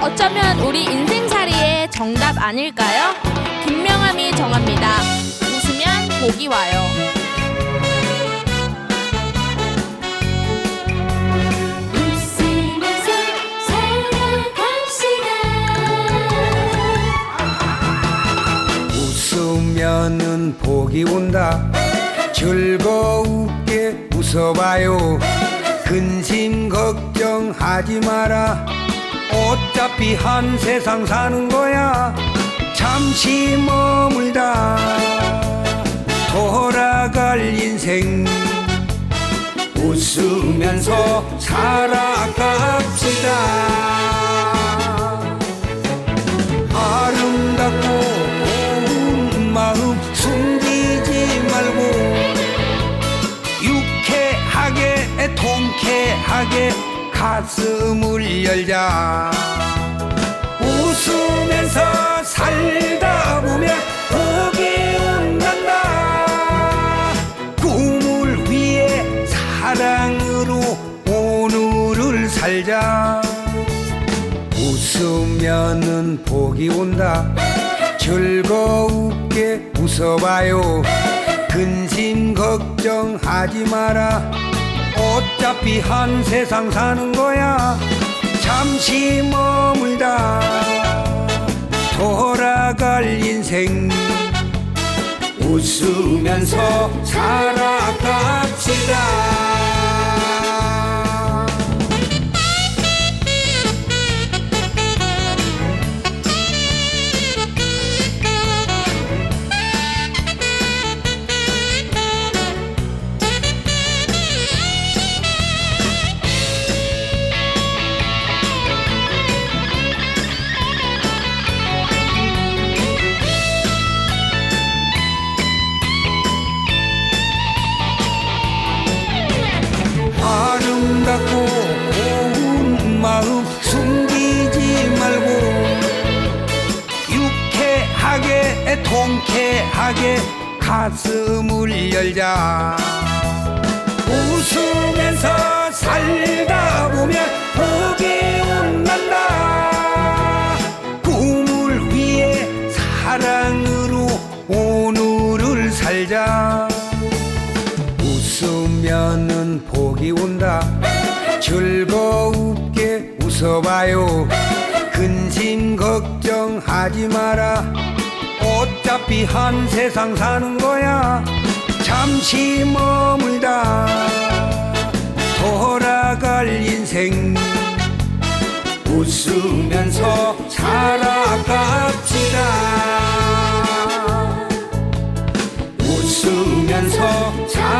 어쩌면 우리 인생살이의 정답 아닐까요? 김명함이 정합니다. 웃으면 복이 와요. 웃으면서 살아갑시다. 웃으면은 복이 온다 즐거우게 웃어봐요 근심 걱정하지 마라 어차피 한 세상 사는 거야. 잠시 머물다 돌아갈 인생. 웃으면서 살아갑시다. 아름답고 고운 마음 숨기지 말고 유쾌하게 통쾌하게 가슴을 열자 살자. 웃으면은 복이 온다. 즐거우게 웃어봐요. 근심 걱정하지 마라. 어차피 한 세상 사는 거야. 잠시 머물다. 돌아갈 인생. 웃으면서 살아갑시 통쾌하게 가슴을 열자 웃으면서 살다 보면 복이 온단다. 꿈을 위해 사랑으로 오늘을 살자. 웃으면은 복이 온다. 즐거우게 웃어봐요. 근심 걱정하지 마라 어차피 한 세상 사는 거야. 잠시 머물다 돌아갈 인생. 웃으면서 살아갑시다. 웃으면서 살아갑시다